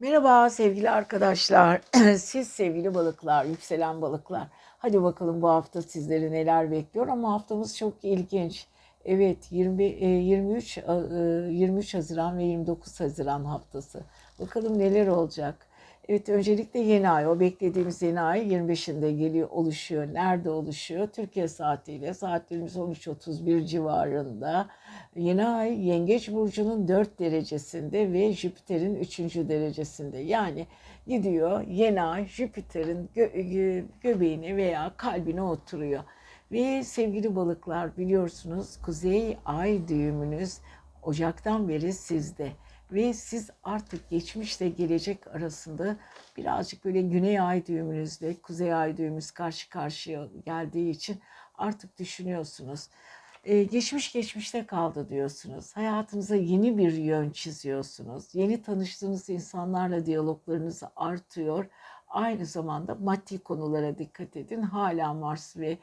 Merhaba sevgili arkadaşlar. Siz sevgili balıklar, yükselen balıklar. Hadi bakalım bu hafta sizleri neler bekliyor ama haftamız çok ilginç. Evet 20, e, 23 e, 23 Haziran ve 29 Haziran haftası. Bakalım neler olacak. Evet öncelikle yeni ay. O beklediğimiz yeni ay 25'inde geliyor, oluşuyor. Nerede oluşuyor? Türkiye saatiyle saatlerimiz 13.31 civarında. Yeni ay Yengeç burcunun 4 derecesinde ve Jüpiter'in 3. derecesinde. Yani gidiyor yeni ay Jüpiter'in gö- gö- göbeğine veya kalbine oturuyor. Ve sevgili balıklar biliyorsunuz Kuzey Ay düğümünüz Ocak'tan beri sizde ve siz artık geçmişle gelecek arasında birazcık böyle güney ay düğümünüzle kuzey ay düğümümüz karşı karşıya geldiği için artık düşünüyorsunuz. Ee, geçmiş geçmişte kaldı diyorsunuz. Hayatınıza yeni bir yön çiziyorsunuz. Yeni tanıştığınız insanlarla diyaloglarınız artıyor. Aynı zamanda maddi konulara dikkat edin. Hala Mars ve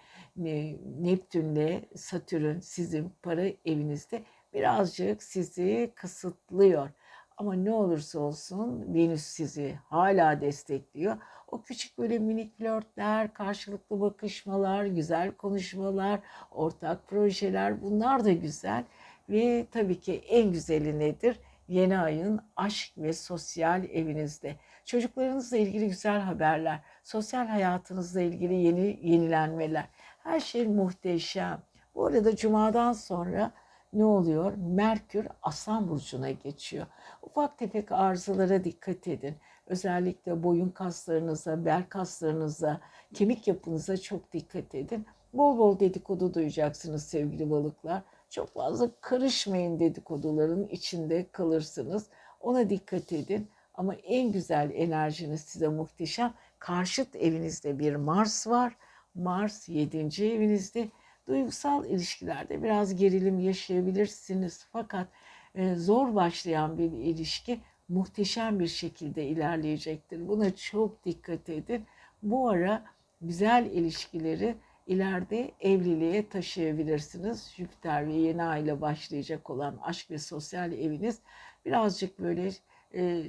e, Neptünle Satürn sizin para evinizde birazcık sizi kısıtlıyor. Ama ne olursa olsun Venüs sizi hala destekliyor. O küçük böyle minik flörtler, karşılıklı bakışmalar, güzel konuşmalar, ortak projeler bunlar da güzel. Ve tabii ki en güzeli nedir? Yeni ayın aşk ve sosyal evinizde. Çocuklarınızla ilgili güzel haberler, sosyal hayatınızla ilgili yeni yenilenmeler. Her şey muhteşem. Bu arada cumadan sonra ne oluyor? Merkür Aslan burcuna geçiyor. Ufak tefek arızalara dikkat edin. Özellikle boyun kaslarınıza, bel kaslarınıza, kemik yapınıza çok dikkat edin. Bol bol dedikodu duyacaksınız sevgili balıklar. Çok fazla karışmayın dedikoduların içinde kalırsınız. Ona dikkat edin. Ama en güzel enerjiniz size muhteşem. Karşıt evinizde bir Mars var. Mars 7. evinizde. Duygusal ilişkilerde biraz gerilim yaşayabilirsiniz. Fakat e, zor başlayan bir ilişki muhteşem bir şekilde ilerleyecektir. Buna çok dikkat edin. Bu ara güzel ilişkileri ileride evliliğe taşıyabilirsiniz. Jüpiter ve yeni ay ile başlayacak olan aşk ve sosyal eviniz birazcık böyle e,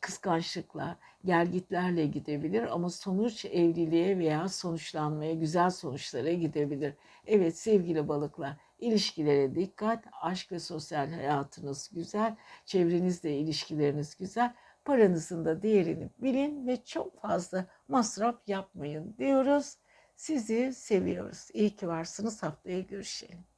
kıskançlıkla, gelgitlerle gidebilir ama sonuç evliliğe veya sonuçlanmaya, güzel sonuçlara gidebilir. Evet sevgili balıklar, ilişkilere dikkat, aşk ve sosyal hayatınız güzel, çevrenizle ilişkileriniz güzel, paranızın da değerini bilin ve çok fazla masraf yapmayın diyoruz. Sizi seviyoruz. İyi ki varsınız. Haftaya görüşelim.